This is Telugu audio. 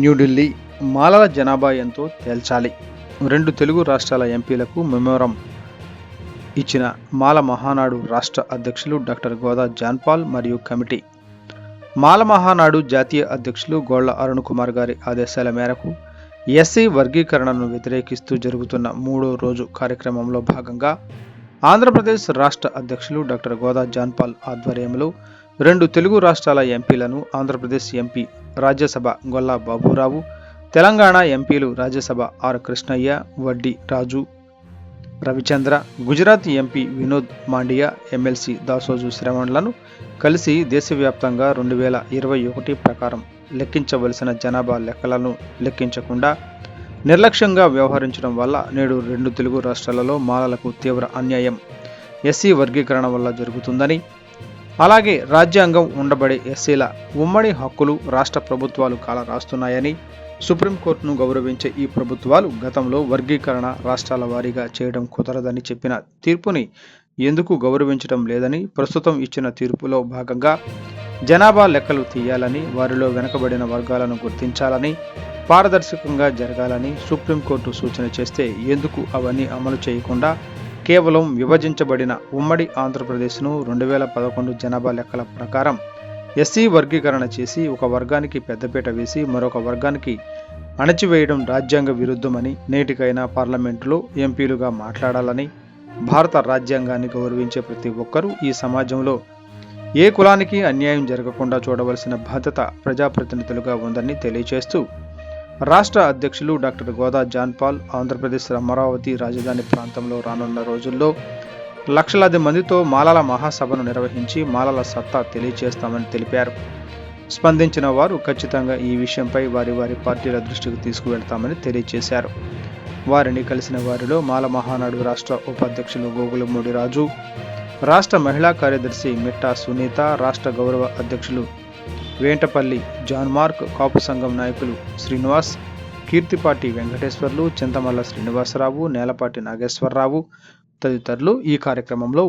న్యూఢిల్లీ మాలల జనాభా ఎంతో తేల్చాలి. రెండు తెలుగు రాష్ట్రాల ఎంపీలకు మెమోరం ఇచ్చిన మాల మహానాడు రాష్ట్ర అధ్యక్షులు డాక్టర్ గోదా జాన్పాల్ మరియు కమిటీ. మాల మహానాడు జాతీయ అధ్యక్షులు గోళ్ళ అరుణ్ కుమార్ గారి ఆదేశాల మేరకు ఎస్సీ వర్గీకరణను వ్యతిరేకిస్తూ జరుగుతున్న మూడో రోజు కార్యక్రమంలో భాగంగా ఆంధ్రప్రదేశ్ రాష్ట్ర అధ్యక్షులు డాక్టర్ గోదా జాన్పాల్ ఆధ్వర్యంలో రెండు తెలుగు రాష్ట్రాల ఎంపీలను ఆంధ్రప్రదేశ్ ఎంపీ రాజ్యసభ గొల్లా బాబురావు తెలంగాణ ఎంపీలు Rajya Sabha R Krishnaiah Vaddiraju Ravichandra Gujarat MP Vinod Mandiya MLC Dasoju శ్రవణ్లను కలిసి దేశవ్యాప్తంగా రెండు వేల ఇరవై ఒకటి ప్రకారం లెక్కించవలసిన జనాభా లెక్కలను లెక్కించకుండా నిర్లక్ష్యంగా వ్యవహరించడం వల్ల నేడు రెండు తెలుగు రాష్ట్రాలలో మాలలకు తీవ్ర అన్యాయం ఎస్సీ వర్గీకరణ వల్ల జరుగుతుందని అలాగే రాజ్యాంగం ఉండబడే ఎస్సీల ఉమ్మడి హక్కులు రాష్ట్ర ప్రభుత్వాలు కాల రాస్తున్నాయని సుప్రీంకోర్టును గౌరవించే ఈ ప్రభుత్వాలు గతంలో వర్గీకరణ రాష్ట్రాల వారీగా చేయడం కుదరదని చెప్పిన తీర్పుని ఎందుకు గౌరవించడం లేదని ప్రస్తుతం ఇచ్చిన తీర్పులో భాగంగా జనాభా లెక్కలు తీయాలని వారిలో వెనుకబడిన వర్గాలను గుర్తించాలని పారదర్శకంగా జరగాలని సుప్రీంకోర్టు సూచన చేస్తే ఎందుకు అవన్నీ అమలు చేయకుండా కేవలం విభజించబడిన ఉమ్మడి ఆంధ్రప్రదేశ్ను రెండు వేల పదకొండు జనాభా లెక్కల ప్రకారం ఎస్సీ వర్గీకరణ చేసి ఒక వర్గానికి పెద్దపీట వేసి మరొక వర్గానికి అణచివేయడం రాజ్యాంగ విరుద్ధమని నేటికైనా పార్లమెంటులో ఎంపీలుగా మాట్లాడాలని భారత రాజ్యాంగాన్ని గౌరవించే ప్రతి ఒక్కరూ ఈ సమాజంలో ఏ కులానికి అన్యాయం జరగకుండా చూడవలసిన బాధ్యత ప్రజాప్రతినిధులుగా ఉందని తెలియజేస్తూ రాష్ట్ర అధ్యక్షులు doctor Goda John Paul Andhra Pradesh Amaravati రాజధాని ప్రాంతంలో రానున్న రోజుల్లో లక్షలాది మందితో మాలల మహాసభను నిర్వహించి మాలల సత్తా తెలియజేస్తామని తెలిపారు. స్పందించిన వారు ఖచ్చితంగా ఈ విషయంపై వారి వారి పార్టీల దృష్టికి తీసుకువెళ్తామని తెలియజేశారు వారిని కలిసిన వారిలో మాల మహానాడు రాష్ట్ర ఉపాధ్యక్షులు గోగులమూడి రాజు రాష్ట్ర మహిళా కార్యదర్శి మిట్టా సునీత రాష్ట్ర గౌరవ అధ్యక్షులు వేంటపల్లి జాన్ మార్క్ కాపు సంఘం నాయకులు శ్రీనివాస్ కీర్తిపాటి వెంకటేశ్వర్లు చింతమల్ల శ్రీనివాసరావు నేలపాటి నాగేశ్వరరావు తదితరులు ఈ కార్యక్రమంలో